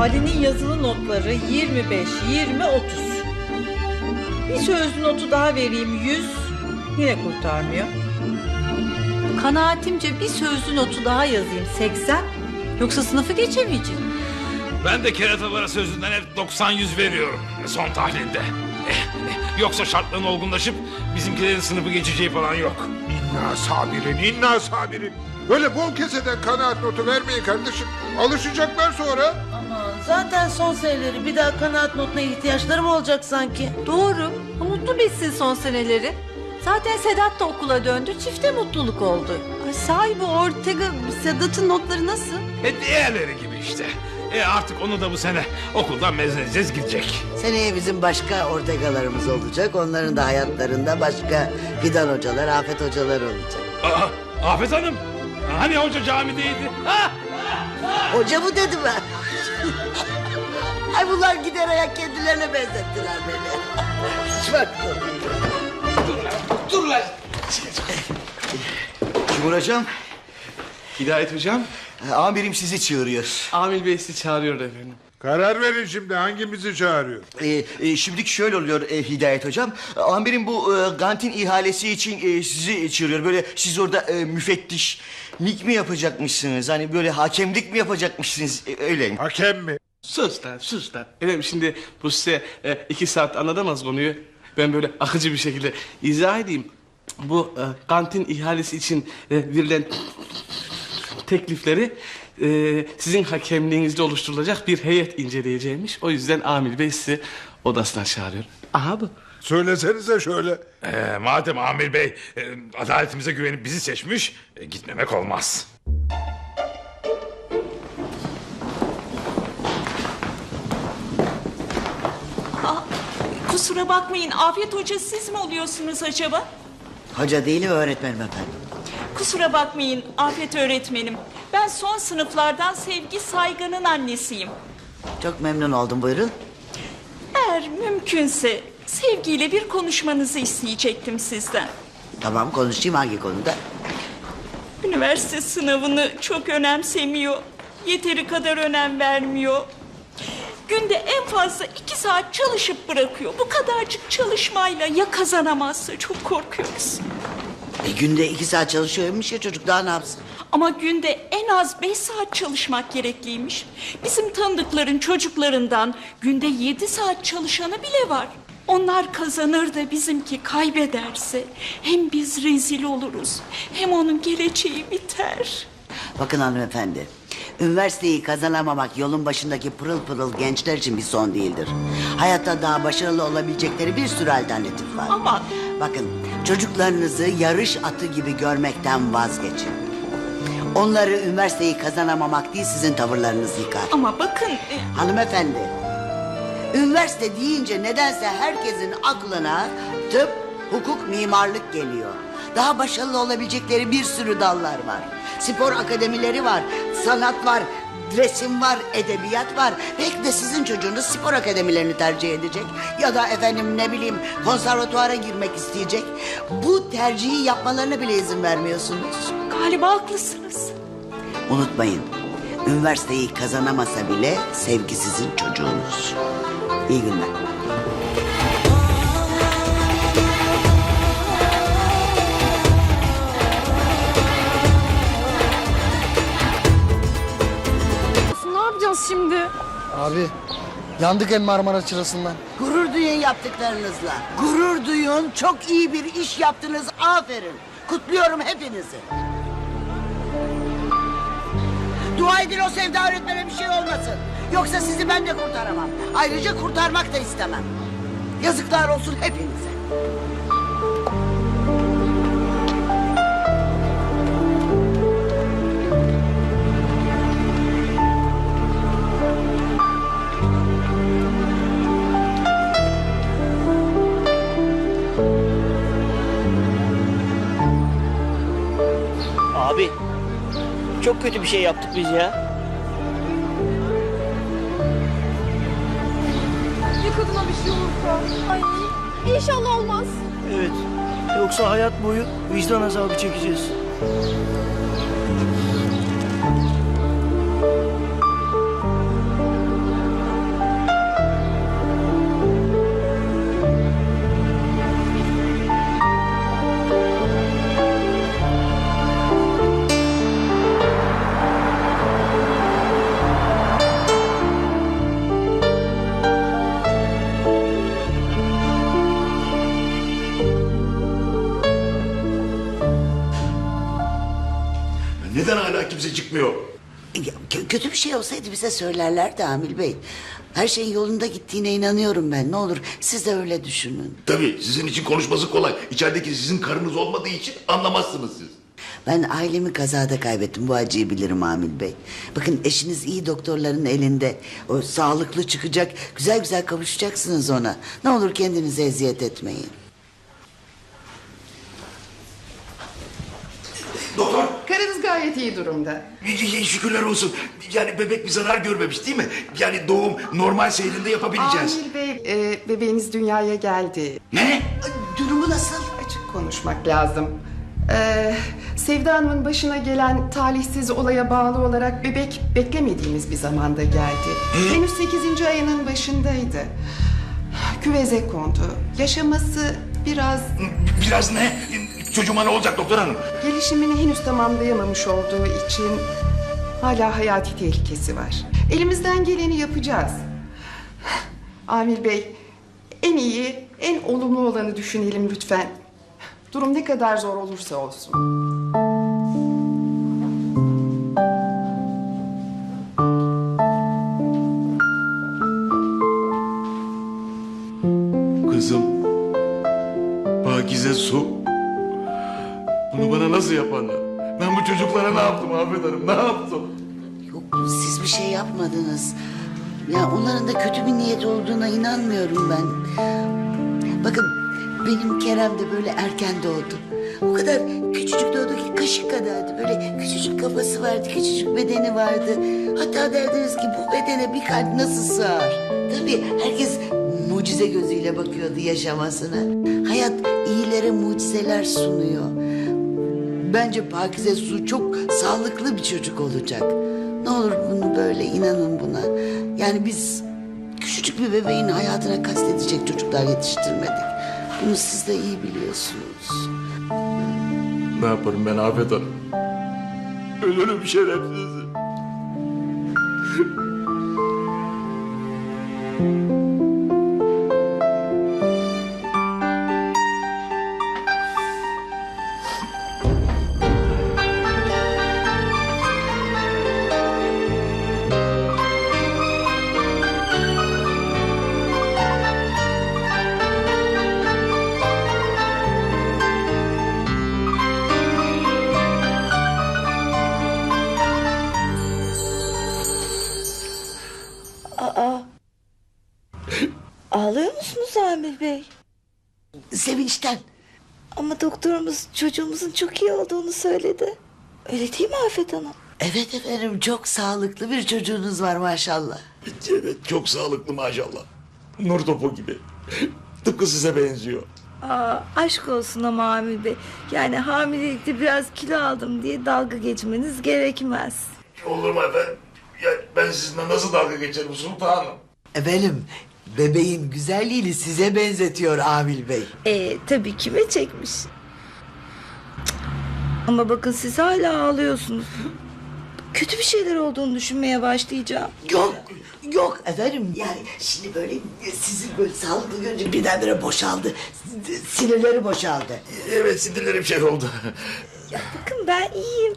Ali'nin yazılı notları 25, 20, 30. Bir sözlü notu daha vereyim 100. Yine kurtarmıyor. Kanaatimce bir sözlü notu daha yazayım 80. Yoksa sınıfı geçemeyeceğim. Ben de keratalara sözünden hep 90-100 veriyorum son tahlilde. Eh, eh, Yoksa şartların olgunlaşıp bizimkilerin sınıfı geçeceği falan yok. İnna sabirin, inna sabirin. Böyle bol keseden kanaat notu vermeyin kardeşim. Alışacaklar sonra. Zaten son seneleri bir daha kanaat notuna ihtiyaçları mı olacak sanki? Doğru. Mutlu bitsin son seneleri. Zaten Sedat da okula döndü. Çifte mutluluk oldu. Ay, sahibi Ortega Sedat'ın notları nasıl? E diğerleri gibi işte. E artık onu da bu sene okuldan mezun edeceğiz gidecek. Seneye bizim başka ortegalarımız olacak. Onların da hayatlarında başka fidan hocalar, afet hocalar olacak. Aa, Afet Hanım. Hani hoca camideydi? Ha? Hoca mı dedim ben? Ay bunlar gider ayak kendilerine benzettiler beni. Hiç farkında değilim. Timur Hocam, Hidayet hocam, amirim sizi çağırıyor. Amil Bey sizi çağırıyor efendim. Karar verin şimdi hangimizi çağırıyor? E, e, şimdilik şöyle oluyor e, Hidayet Hocam. Amirim bu e, Gantin ihalesi için e, sizi çağırıyor. Böyle siz orada e, müfettişlik mi yapacakmışsınız? Hani böyle hakemlik mi yapacakmışsınız? E, öyle. Hakem mi? Sus lan, sus lan. Efendim şimdi bu size e, iki saat anlatamaz konuyu. Ben böyle akıcı bir şekilde izah edeyim. Bu e, kantin ihalesi için e, verilen teklifleri e, sizin hakemliğinizde oluşturulacak bir heyet inceleyeceğimiş. O yüzden Amil Bey sizi odasına çağırıyor. Aha bu. Söylesenize şöyle. E, madem Amir Bey e, adaletimize güvenip bizi seçmiş, e, gitmemek olmaz. Kusura bakmayın Afet Hoca siz mi oluyorsunuz acaba? Hoca değilim öğretmenim efendim. Kusura bakmayın Afet öğretmenim. Ben son sınıflardan Sevgi Saygın'ın annesiyim. Çok memnun oldum buyurun. Eğer mümkünse sevgiyle bir konuşmanızı isteyecektim sizden. Tamam konuşayım hangi konuda? Üniversite sınavını çok önemsemiyor. Yeteri kadar önem vermiyor. Günde en fazla iki saat çalışıp bırakıyor. Bu kadarcık çalışmayla ya kazanamazsa çok korkuyoruz. E, günde iki saat çalışıyormuş ya çocuk daha ne yapsın? Ama günde en az beş saat çalışmak gerekliymiş. Bizim tanıdıkların çocuklarından günde yedi saat çalışanı bile var. Onlar kazanır da bizimki kaybederse hem biz rezil oluruz hem onun geleceği biter. Bakın hanımefendi. Üniversiteyi kazanamamak yolun başındaki pırıl pırıl gençler için bir son değildir. Hayatta daha başarılı olabilecekleri bir sürü alternatif var. Ama- Bakın çocuklarınızı yarış atı gibi görmekten vazgeçin. Onları üniversiteyi kazanamamak değil sizin tavırlarınız yıkar. Ama bakın e, Hanımefendi, üniversite deyince nedense herkesin aklına tıp, hukuk, mimarlık geliyor. Daha başarılı olabilecekleri bir sürü dallar var. Spor akademileri var, sanat var, resim var, edebiyat var. Belki de sizin çocuğunuz spor akademilerini tercih edecek. Ya da efendim ne bileyim konservatuara girmek isteyecek. Bu tercihi yapmalarına bile izin vermiyorsunuz. galiba haklısınız. Unutmayın, üniversiteyi kazanamasa bile sevgi sizin çocuğunuz. İyi günler. Yapacağız şimdi? Abi yandık en Marmara çırasından. Gurur duyun yaptıklarınızla. Gurur duyun, çok iyi bir iş yaptınız. Aferin. Kutluyorum hepinizi. Dua edin o Sevda öğretmene bir şey olmasın. Yoksa sizi ben de kurtaramam. Ayrıca kurtarmak da istemem. Yazıklar olsun hepinize. Çok kötü bir şey yaptık biz ya. Ya kadına bir şey olursa? Ay inşallah olmaz. Evet. Yoksa hayat boyu vicdan azabı çekeceğiz. Kimse çıkmıyor? Ya, kö- kötü bir şey olsaydı bize söylerlerdi Amil Bey. Her şeyin yolunda gittiğine inanıyorum ben. Ne olur siz de öyle düşünün. Tabii sizin için konuşması kolay. İçerideki sizin karınız olmadığı için anlamazsınız siz. Ben ailemi kazada kaybettim. Bu acıyı bilirim Amil Bey. Bakın eşiniz iyi doktorların elinde. O sağlıklı çıkacak. Güzel güzel kavuşacaksınız ona. Ne olur kendinize eziyet etmeyin. Doktor iyi durumda. şükürler olsun. Yani bebek bir zarar görmemiş değil mi? Yani doğum normal seyrinde yapabileceğiz. Amil Bey, e, bebeğiniz dünyaya geldi. Ne? Durumu nasıl? Açık konuşmak lazım. Ee, Sevda Hanım'ın başına gelen talihsiz olaya bağlı olarak bebek beklemediğimiz bir zamanda geldi. Henüz 8. ayının başındaydı. Küveze kondu. Yaşaması biraz Biraz ne? Çocuğuma ne olacak doktor hanım? gelişimini henüz tamamlayamamış olduğu için hala hayati tehlikesi var. Elimizden geleni yapacağız. Amir Bey, en iyi, en olumlu olanı düşünelim lütfen. Durum ne kadar zor olursa olsun. Bir şey yapmadınız. Ya onların da kötü bir niyet olduğuna inanmıyorum ben. Bakın benim Kerem de böyle erken doğdu. O kadar küçücük doğdu ki kaşık kadardı. Böyle küçücük kafası vardı, küçücük bedeni vardı. Hatta derdiniz ki bu bedene bir kalp nasıl sığar? Tabii herkes mucize gözüyle bakıyordu yaşamasına. Hayat iyilere mucizeler sunuyor. Bence Pakize Su çok sağlıklı bir çocuk olacak. Ne olur bunu böyle inanın buna. Yani biz küçücük bir bebeğin hayatına kastedecek çocuklar yetiştirmedik. Bunu siz de iyi biliyorsunuz. Ne yaparım ben Afet Hanım? Ölürüm şerefsiz. Çocuğumuzun çok iyi olduğunu söyledi. Öyle değil mi Afet Hanım? Evet efendim çok sağlıklı bir çocuğunuz var maşallah. Evet çok sağlıklı maşallah. Nur topu gibi. Tıpkı size benziyor. Aa, aşk olsun ama Amir Bey. Yani hamilelikte biraz kilo aldım diye dalga geçmeniz gerekmez. Olur mu efendim? Ya ben sizinle nasıl dalga geçerim sultanım? Efendim bebeğin güzelliğini size benzetiyor Amil Bey. Ee, tabii kime çekmiş? Ama bakın siz hala ağlıyorsunuz. Kötü bir şeyler olduğunu düşünmeye başlayacağım. Yok, yok efendim. Yani şimdi böyle sizi böyle sağlıklı görünce birdenbire boşaldı. Sinirleri boşaldı. Evet sinirlerim şey oldu. Ya bakın ben iyiyim.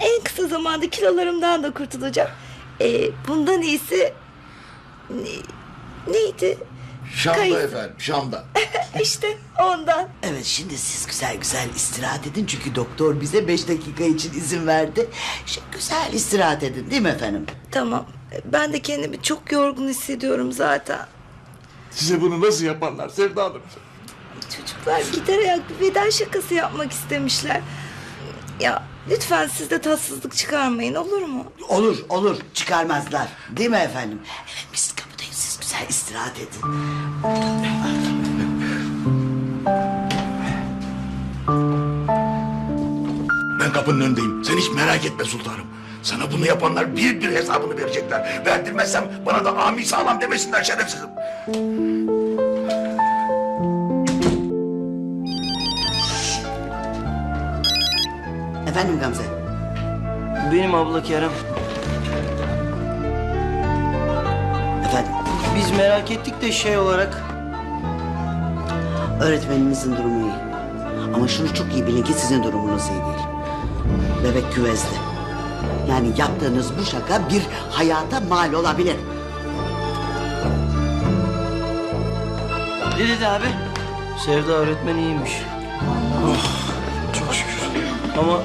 En kısa zamanda kilolarımdan da kurtulacağım. Ee, bundan iyisi... Ne- neydi? Şam'da Kayısı. efendim Şam'da. İşte ondan. Evet şimdi siz güzel güzel istirahat edin. Çünkü doktor bize beş dakika için izin verdi. Şimdi güzel istirahat edin değil mi efendim? Tamam. Ben de kendimi çok yorgun hissediyorum zaten. Size bunu nasıl yaparlar Sevda Hanım? Çocuklar gider ayak bir veda şakası yapmak istemişler. Ya lütfen siz de tatsızlık çıkarmayın olur mu? Olur olur çıkarmazlar. Değil mi efendim? Evet biz kapıdayız siz güzel istirahat edin. Kapının önündeyim. Sen hiç merak etme sultanım. Sana bunu yapanlar bir bir hesabını verecekler. Verdirmezsem bana da ami sağlam demesinler şerefsizim. Efendim Gamze. Benim abla Kerem. Efendim Biz merak ettik de şey olarak... öğretmeninizin durumu iyi. Ama şunu çok iyi bilin ki sizin durumunuz iyi değil. Bebek küvezde. Yani yaptığınız bu şaka bir hayata mal olabilir. Ne dedi abi? Sevda öğretmen iyiymiş. Çok şükür. Ama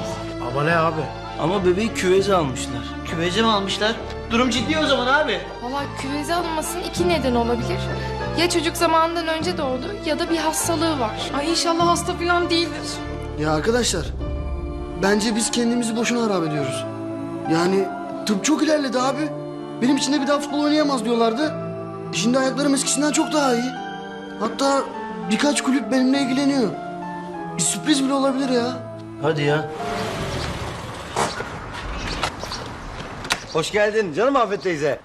Ama ne abi? ama bebeği küveze almışlar. Küveze mi almışlar? Durum ciddi o zaman abi. Valla küveze alınmasının iki neden olabilir. Ya çocuk zamanından önce doğdu ya da bir hastalığı var. Ay inşallah hasta falan değildir. Ya arkadaşlar, bence biz kendimizi boşuna harap ediyoruz. Yani tıp çok ilerledi abi. Benim için de bir daha futbol oynayamaz diyorlardı. Şimdi ayaklarım eskisinden çok daha iyi. Hatta birkaç kulüp benimle ilgileniyor. Bir sürpriz bile olabilir ya. Hadi ya. Hoş geldin canım Afet teyze.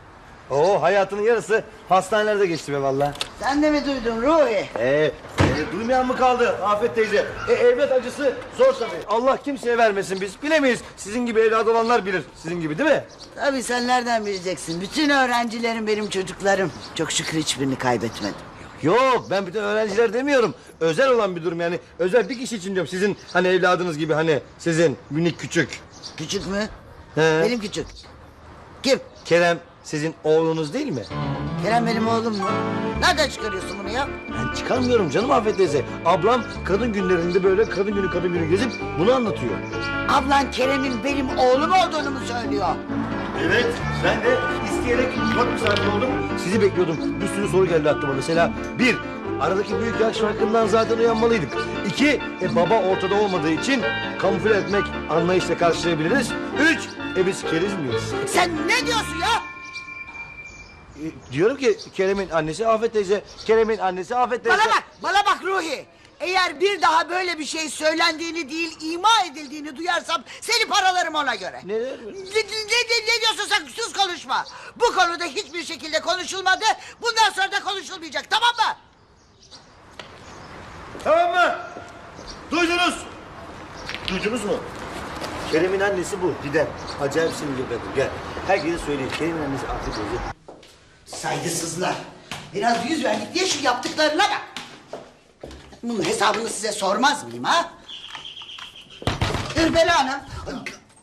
Oo hayatının yarısı hastanelerde geçti be valla. Sen de mi duydun Ruhi? Ee, e, duymayan mı kaldı Afet teyze? E, evlat acısı zor tabii. Allah kimseye vermesin biz bilemeyiz. Sizin gibi evladı olanlar bilir. Sizin gibi değil mi? Tabii sen nereden bileceksin? Bütün öğrencilerim benim çocuklarım. Çok şükür hiçbirini kaybetmedim. Yok ben bütün öğrenciler demiyorum. Özel olan bir durum yani. Özel bir kişi için diyorum. Sizin hani evladınız gibi hani sizin minik küçük. Küçük mü? He. Benim küçük. Kim? Kerem sizin oğlunuz değil mi? Kerem benim oğlum mu? Nereden çıkarıyorsun bunu ya? Ben çıkarmıyorum canım Afet teyze. Ablam kadın günlerinde böyle kadın günü kadın günü gezip bunu anlatıyor. Ablan Kerem'in benim oğlum olduğunu mu söylüyor? Evet, ben de isteyerek çok misafir oldum. Sizi bekliyordum. Bir sürü soru geldi aklıma. Mesela bir, aradaki büyük yaş farkından zaten uyanmalıydık. İki, e, baba ortada olmadığı için kamufle etmek anlayışla karşılayabiliriz. Üç, e biz keriz miyiz? Sen ne diyorsun ya? E, diyorum ki Kerem'in annesi Afet teyze, Kerem'in annesi Afet teyze. Bana bak, bana bak Ruhi. Eğer bir daha böyle bir şey söylendiğini değil, ima edildiğini duyarsam seni paralarım ona göre. Ne? Ne, ne, ne, ne diyorsun sen? Sus konuşma. Bu konuda hiçbir şekilde konuşulmadı. Bundan sonra da konuşulmayacak, tamam mı? Tamam mı? Duydunuz. Duydunuz mu? Kerem'in annesi bu. Didem. Acayip sinirli kadın. Gel. Herkese söyleyeyim. Kerem'in annesi Afet teyze. Saygısızlar. Biraz yüz verdik diye şu yaptıklarına bak. Bunun hesabını size sormaz mıyım ha? Ürpela Hanım.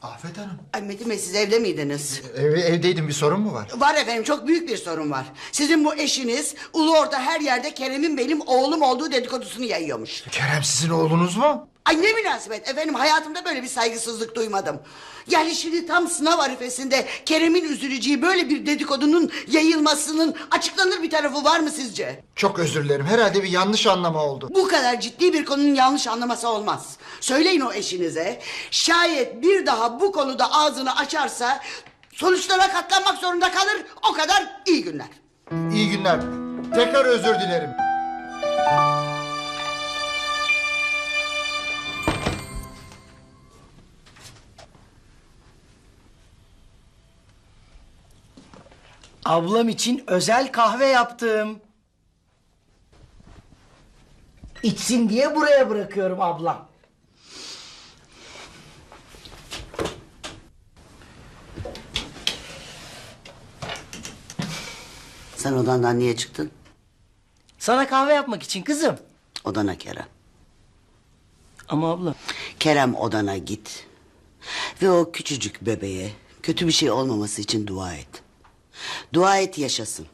Afet Hanım. Ay Metin Bey siz evde miydiniz? Ev, evdeydim bir sorun mu var? Var efendim çok büyük bir sorun var. Sizin bu eşiniz ulu orta her yerde Kerem'in benim oğlum olduğu dedikodusunu yayıyormuş. Kerem sizin oğlunuz mu? Ay ne münasebet efendim hayatımda böyle bir saygısızlık duymadım. Yani şimdi tam sınav arifesinde Kerem'in üzüleceği böyle bir dedikodunun yayılmasının açıklanır bir tarafı var mı sizce? Çok özür dilerim. Herhalde bir yanlış anlama oldu. Bu kadar ciddi bir konunun yanlış anlaması olmaz. Söyleyin o eşinize. Şayet bir daha bu konuda ağzını açarsa sonuçlara katlanmak zorunda kalır. O kadar iyi günler. İyi günler. Tekrar özür dilerim. Ablam için özel kahve yaptım. İçsin diye buraya bırakıyorum ablam. Sen odandan niye çıktın? Sana kahve yapmak için kızım. Odana Kerem. Ama abla Kerem odana git. Ve o küçücük bebeğe kötü bir şey olmaması için dua et. Dua et yaşasın.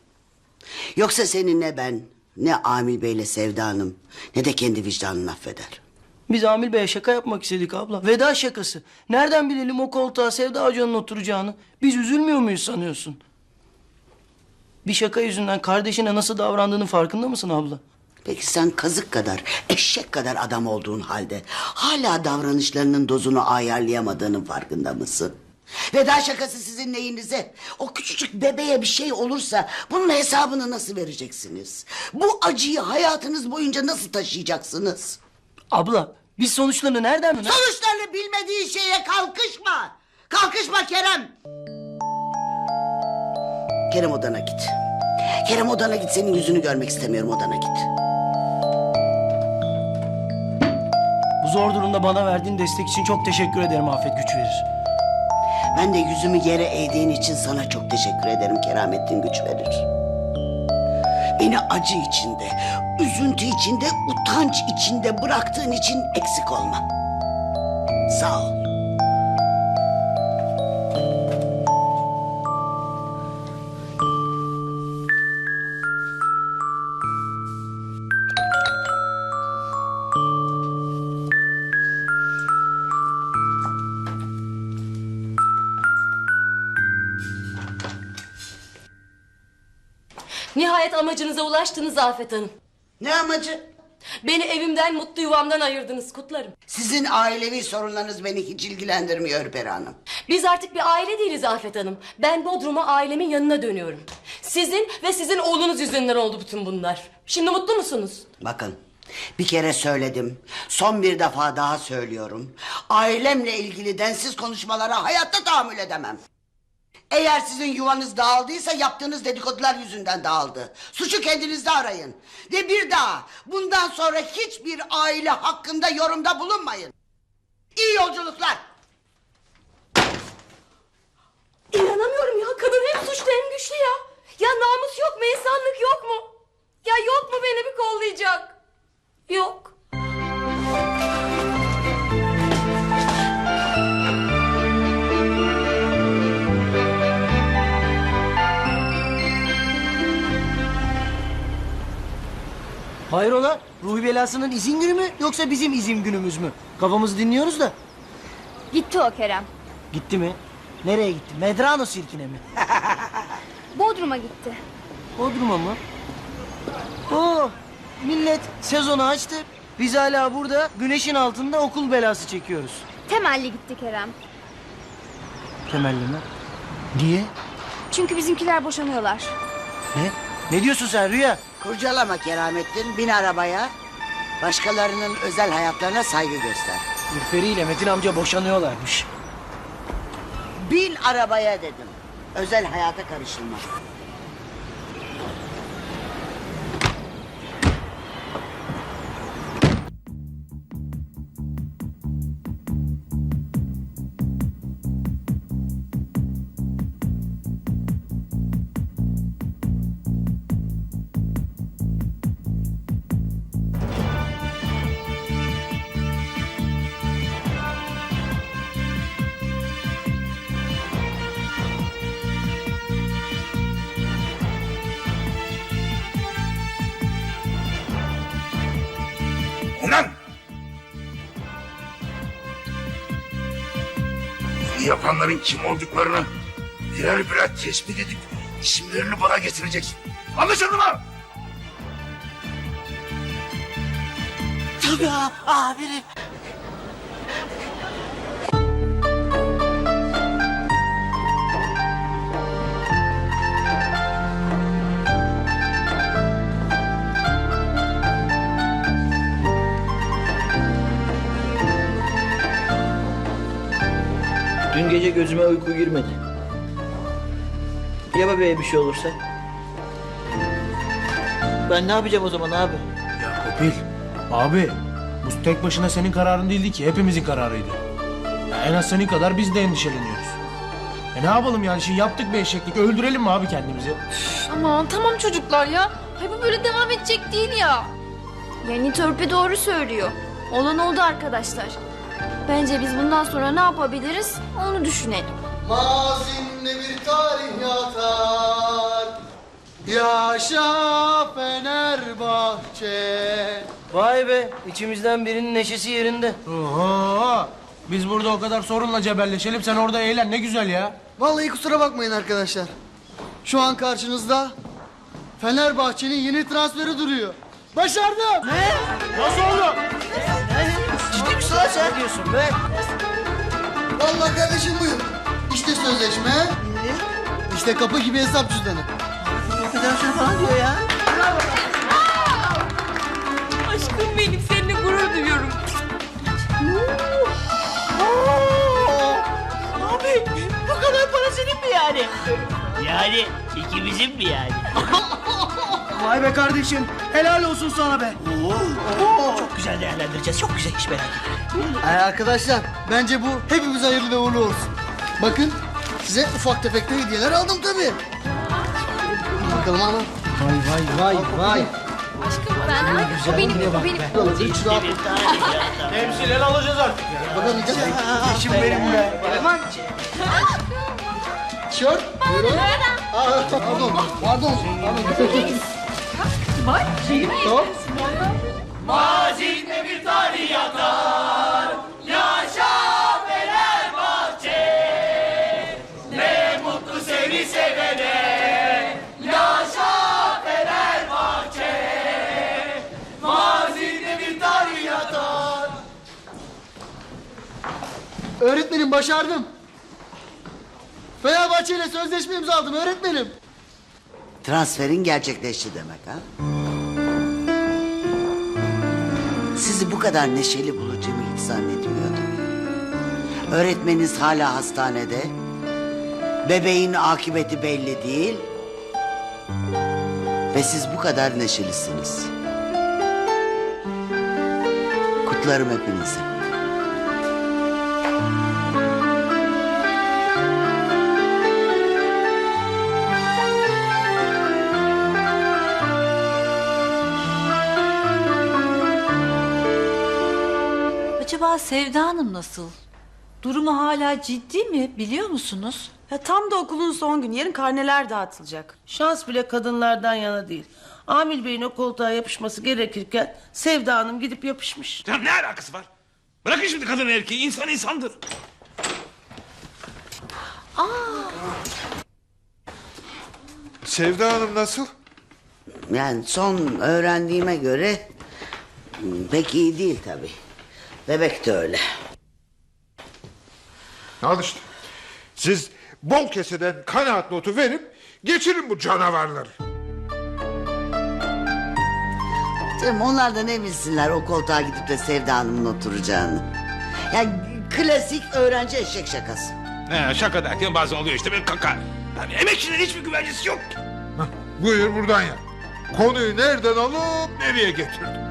Yoksa seni ne ben, ne Amil Bey'le Sevda Hanım, ne de kendi vicdanın affeder. biz Amil Bey'e şaka yapmak istedik abla. Veda şakası. Nereden bilelim o koltuğa Sevda Hoca'nın oturacağını? Biz üzülmüyor muyuz sanıyorsun? Bir şaka yüzünden kardeşine nasıl davrandığının farkında mısın abla? Peki sen kazık kadar, eşek kadar adam olduğun halde... ...hala davranışlarının dozunu ayarlayamadığının farkında mısın? Veda şakası sizin neyinize? O küçücük bebeğe bir şey olursa bunun hesabını nasıl vereceksiniz? Bu acıyı hayatınız boyunca nasıl taşıyacaksınız? Abla biz sonuçlarını nereden... Sonuçlarını bilmediğin şeye kalkışma. Kalkışma Kerem. Kerem odana git. Kerem odana git senin yüzünü görmek istemiyorum odana git. Bu zor durumda bana verdiğin destek için çok teşekkür ederim Afet Güç Verir. Ben de yüzümü yere eğdiğin için sana çok teşekkür ederim Keramettin güç verir. Beni acı içinde, üzüntü içinde, utanç içinde bıraktığın için eksik olma. Sağ ol. Nihayet amacınıza ulaştınız Afet Hanım. Ne amacı? Beni evimden, mutlu yuvamdan ayırdınız. Kutlarım. Sizin ailevi sorunlarınız beni hiç ilgilendirmiyor Ürperi Hanım. Biz artık bir aile değiliz Afet Hanım. Ben Bodrum'a ailemin yanına dönüyorum. Sizin ve sizin oğlunuz yüzünden oldu bütün bunlar. Şimdi mutlu musunuz? Bakın bir kere söyledim. Son bir defa daha söylüyorum. Ailemle ilgili densiz konuşmalara hayatta tahammül edemem. Eğer sizin yuvanız dağıldıysa yaptığınız dedikodular yüzünden dağıldı. Suçu kendinizde arayın. Ve bir daha bundan sonra hiçbir aile hakkında yorumda bulunmayın. İyi yolculuklar. İnanamıyorum ya. Kadın hem suçlu hem güçlü ya. Ya namus yok mu? insanlık yok mu? Ya yok mu beni bir kollayacak? Yok. Hayrola? Ruhi belasının izin günü mü yoksa bizim izin günümüz mü? Kafamızı dinliyoruz da. Gitti o Kerem. Gitti mi? Nereye gitti? Medrano sirkine mi? Bodrum'a gitti. Bodrum'a mı? Oo, millet sezonu açtı. Biz hala burada güneşin altında okul belası çekiyoruz. Temelli gitti Kerem. Temelli mi? Niye? Çünkü bizimkiler boşanıyorlar. Ne? Ne diyorsun sen Rüya? Kurcalama Keramettin. Bin arabaya. Başkalarının özel hayatlarına saygı göster. Ürperi ile Metin amca boşanıyorlarmış. Bin arabaya dedim. Özel hayata karışılma. Bunu yapanların kim olduklarını birer birer tespit edip isimlerini bana getireceksin. Anlaşıldı mı? Tabii amirim. Gece gözüme uyku girmedi. Ya bebeğe bir şey olursa? Ben ne yapacağım o zaman abi? Ya Kopil, abi bu tek başına senin kararın değildi ki hepimizin kararıydı. Ya en az senin kadar biz de endişeleniyoruz. E ne yapalım yani şimdi yaptık bir eşeklik öldürelim mi abi kendimizi? Aman tamam çocuklar ya. Ay bu böyle devam edecek değil ya. Yani törpü doğru söylüyor. Olan oldu arkadaşlar. Bence biz bundan sonra ne yapabiliriz onu düşünelim. Mazinde bir tarih yatar. Yaşa Fenerbahçe. Vay be içimizden birinin neşesi yerinde. Oho! Biz burada o kadar sorunla cebelleşelim sen orada eğlen ne güzel ya. Vallahi kusura bakmayın arkadaşlar. Şu an karşınızda Fenerbahçe'nin yeni transferi duruyor. Başardım. Ne? Nasıl oldu? Misin lan sen? diyorsun be? Vallahi kardeşim buyur. İşte sözleşme. İşte kapı gibi hesap cüzdanı. Federasyon falan diyor ya. Aşkım benim seninle gurur duyuyorum. Abi bu kadar para senin mi yani? Yani ikimizin mi yani? Vay be kardeşim helal olsun sana be. Çok güzel değerlendireceğiz çok güzel iş merak etme. Ee, arkadaşlar bence bu hepimize hayırlı ve uğurlu olsun. Bakın size ufak tefek de hediyeler aldım tabii. Bakalım ama. Vay vay vay vay. Aşkım ben o benim o benim. Temsilen alacağız artık. Bakalım gel. Eşim benim be. Tişört. Buyurun. Aa, pardon. Pardon. Pardon. Bak benim Tamam. Mazinde bir tarih yatar. Yaşa Fenerbahçe. Ne mutlu seni sevene. Yaşa Fenerbahçe. Mazinde bir tarih yatar. Öğretmenim başardım. Fenerbahçe ile sözleşme imzaladım öğretmenim. Transferin gerçekleşti demek ha? Bu kadar neşeli bulacağımı hiç zannetmiyordum. Öğretmeniniz hala hastanede. Bebeğin akıbeti belli değil. Ve siz bu kadar neşelisiniz. Kutlarım hepinizi. Acaba Sevda Hanım nasıl? Durumu hala ciddi mi biliyor musunuz? Ya tam da okulun son günü. Yarın karneler dağıtılacak. Şans bile kadınlardan yana değil. Amil Bey'in o koltuğa yapışması gerekirken Sevda Hanım gidip yapışmış. Ya ne alakası var? Bırakın şimdi kadın erkeği insan insandır. Sevda Hanım nasıl? Yani son öğrendiğime göre hmm, pek iyi değil tabii. Bebek de öyle. Al işte. Siz bol keseden kanaat notu verip geçirin bu canavarları. Canım onlardan ne bilsinler o koltuğa gidip de Sevda Hanım'ın oturacağını. Yani klasik öğrenci eşek şakası. He, şaka derken bazen oluyor işte bir kaka. Yani emekçinin hiçbir güvencesi yok. Buyur buradan ya. Konuyu nereden alıp nereye getirdin?